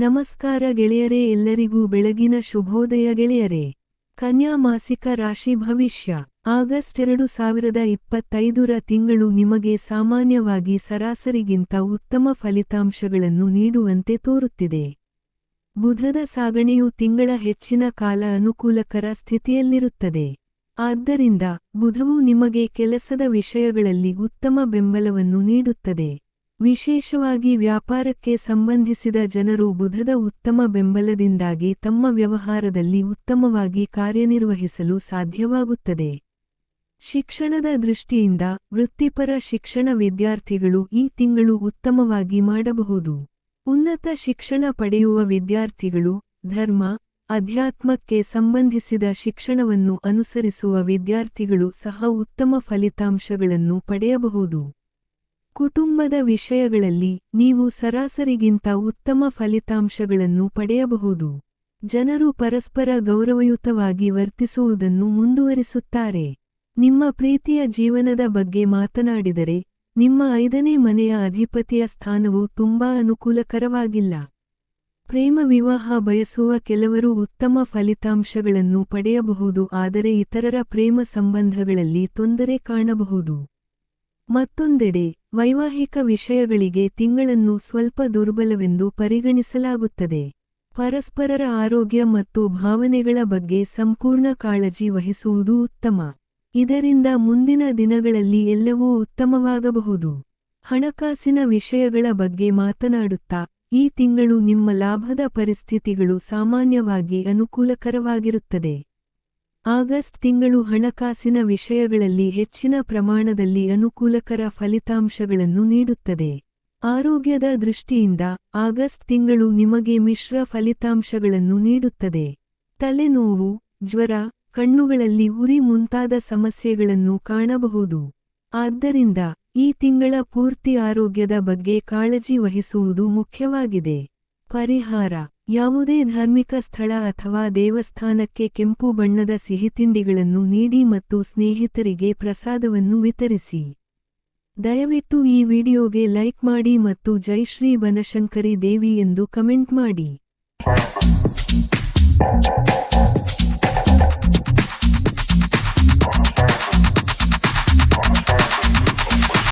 ನಮಸ್ಕಾರ ಗೆಳೆಯರೇ ಎಲ್ಲರಿಗೂ ಬೆಳಗಿನ ಶುಭೋದಯ ಗೆಳೆಯರೇ. ಕನ್ಯಾ ಮಾಸಿಕ ರಾಶಿ ಭವಿಷ್ಯ. ಆಗಸ್ಟ್ ಎರಡು ಸಾವಿರದ ಇಪ್ಪತ್ತೈದರ ತಿಂಗಳು ನಿಮಗೆ ಸಾಮಾನ್ಯವಾಗಿ ಸರಾಸರಿಗಿಂತ ಉತ್ತಮ ಫಲಿತಾಂಶಗಳನ್ನು ನೀಡುವಂತೆ ತೋರುತ್ತಿದೆ. ಬುಧದ ಸಾಗಣೆಯು ತಿಂಗಳ ಹೆಚ್ಚಿನ ಕಾಲ ಅನುಕೂಲಕರ ಸ್ಥಿತಿಯಲ್ಲಿರುತ್ತದೆ. ಆದ್ದರಿಂದ ಬುಧವು ನಿಮಗೆ ಕೆಲಸದ ವಿಷಯಗಳಲ್ಲಿ ಉತ್ತಮ ಬೆಂಬಲವನ್ನು ನೀಡುತ್ತದೆ. ವಿಶೇಷವಾಗಿ ವ್ಯಾಪಾರಕ್ಕೆ ಸಂಬಂಧಿಸಿದ ಜನರು ಬುಧದ ಉತ್ತಮ ಬೆಂಬಲದಿಂದಾಗಿ ತಮ್ಮ ವ್ಯವಹಾರದಲ್ಲಿ ಉತ್ತಮವಾಗಿ ಕಾರ್ಯನಿರ್ವಹಿಸಲು ಸಾಧ್ಯವಾಗುತ್ತದೆ. ಶಿಕ್ಷಣದ ದೃಷ್ಟಿಯಿಂದ ವೃತ್ತಿಪರ ಶಿಕ್ಷಣ ವಿದ್ಯಾರ್ಥಿಗಳು ಈ ತಿಂಗಳು ಉತ್ತಮವಾಗಿ ಮಾಡಬಹುದು. ಉನ್ನತ ಶಿಕ್ಷಣ ಪಡೆಯುವ ವಿದ್ಯಾರ್ಥಿಗಳು ಧರ್ಮ, ಅಧ್ಯಾತ್ಮಕ್ಕೆ ಸಂಬಂಧಿಸಿದ ಶಿಕ್ಷಣವನ್ನು ಅನುಸರಿಸುವ ವಿದ್ಯಾರ್ಥಿಗಳು ಸಹ ಉತ್ತಮ ಫಲಿತಾಂಶಗಳನ್ನು ಪಡೆಯಬಹುದು. ಕುಟುಂಬದ ವಿಷಯಗಳಲ್ಲಿ ನೀವು ಸರಾಸರಿಗಿಂತ ಉತ್ತಮ ಫಲಿತಾಂಶಗಳನ್ನು ಪಡೆಯಬಹುದು. ಜನರು ಪರಸ್ಪರ ಗೌರವಯುತವಾಗಿ ವರ್ತಿಸುವುದನ್ನು ಮುಂದುವರಿಸುತ್ತಾರೆ. ನಿಮ್ಮ ಪ್ರೀತಿಯ ಜೀವನದ ಬಗ್ಗೆ ಮಾತನಾಡಿದರೆ, ನಿಮ್ಮ ಐದನೇ ಮನೆಯ ಅಧಿಪತಿಯ ಸ್ಥಾನವು ತುಂಬಾ ಅನುಕೂಲಕರವಾಗಿಲ್ಲ. ಪ್ರೇಮ ವಿವಾಹ ಬಯಸುವ ಕೆಲವರು ಉತ್ತಮ ಫಲಿತಾಂಶಗಳನ್ನು ಪಡೆಯಬಹುದು, ಆದರೆ ಇತರರ ಪ್ರೇಮ ಸಂಬಂಧಗಳಲ್ಲಿ ತೊಂದರೆ ಕಾಣಬಹುದು. ಮತ್ತೊಂದೆಡೆ, ವೈವಾಹಿಕ ವಿಷಯಗಳಿಗೆ ತಿಂಗಳನ್ನು ಸ್ವಲ್ಪ ದುರ್ಬಲವೆಂದು ಪರಿಗಣಿಸಲಾಗುತ್ತದೆ. ಪರಸ್ಪರರ ಆರೋಗ್ಯ ಮತ್ತು ಭಾವನೆಗಳ ಬಗ್ಗೆ ಸಂಪೂರ್ಣ ಕಾಳಜಿ ವಹಿಸುವುದು ಉತ್ತಮ. ಇದರಿಂದ ಮುಂದಿನ ದಿನಗಳಲ್ಲಿ ಎಲ್ಲವೂ ಉತ್ತಮವಾಗಬಹುದು. ಹಣಕಾಸಿನ ವಿಷಯಗಳ ಬಗ್ಗೆ ಮಾತನಾಡುತ್ತಾ, ಈ ತಿಂಗಳು ನಿಮ್ಮ ಲಾಭದ ಪರಿಸ್ಥಿತಿಗಳು ಸಾಮಾನ್ಯವಾಗಿ ಅನುಕೂಲಕರವಾಗಿರುತ್ತದೆ. ಆಗಸ್ಟ್ ತಿಂಗಳು ಹಣಕಾಸಿನ ವಿಷಯಗಳಲ್ಲಿ ಹೆಚ್ಚಿನ ಪ್ರಮಾಣದಲ್ಲಿ ಅನುಕೂಲಕರ ಫಲಿತಾಂಶಗಳನ್ನು ನೀಡುತ್ತದೆ. ಆರೋಗ್ಯದ ದೃಷ್ಟಿಯಿಂದ ಆಗಸ್ಟ್ ತಿಂಗಳು ನಿಮಗೆ ಮಿಶ್ರ ಫಲಿತಾಂಶಗಳನ್ನು ನೀಡುತ್ತದೆ. ತಲೆನೋವು, ಜ್ವರ, ಕಣ್ಣುಗಳಲ್ಲಿ ಉರಿ ಮುಂತಾದ ಸಮಸ್ಯೆಗಳನ್ನು ಕಾಣಬಹುದು. ಆದ್ದರಿಂದ ಈ ತಿಂಗಳ ಪೂರ್ತಿ ಆರೋಗ್ಯದ ಬಗ್ಗೆ ಕಾಳಜಿ ವಹಿಸುವುದು ಮುಖ್ಯವಾಗಿದೆ. ಪರಿಹಾರ. ಯಾವುದೇ ಧಾರ್ಮಿಕ ಸ್ಥಳ ಅಥವಾ ದೇವಸ್ಥಾನಕ್ಕೆ ಕೆಂಪು ಬಣ್ಣದ ಸಿಹಿತಿಂಡಿಗಳನ್ನು ನೀಡಿ ಮತ್ತು ಸ್ನೇಹಿತರಿಗೆ ಪ್ರಸಾದವನ್ನು ವಿತರಿಸಿ. ದಯವಿಟ್ಟು ಈ ವಿಡಿಯೋಗೆ ಲೈಕ್ ಮಾಡಿ ಮತ್ತು ಜೈ ಶ್ರೀ ಬನಶಂಕರಿ ದೇವಿ ಎಂದು ಕಮೆಂಟ್ ಮಾಡಿ.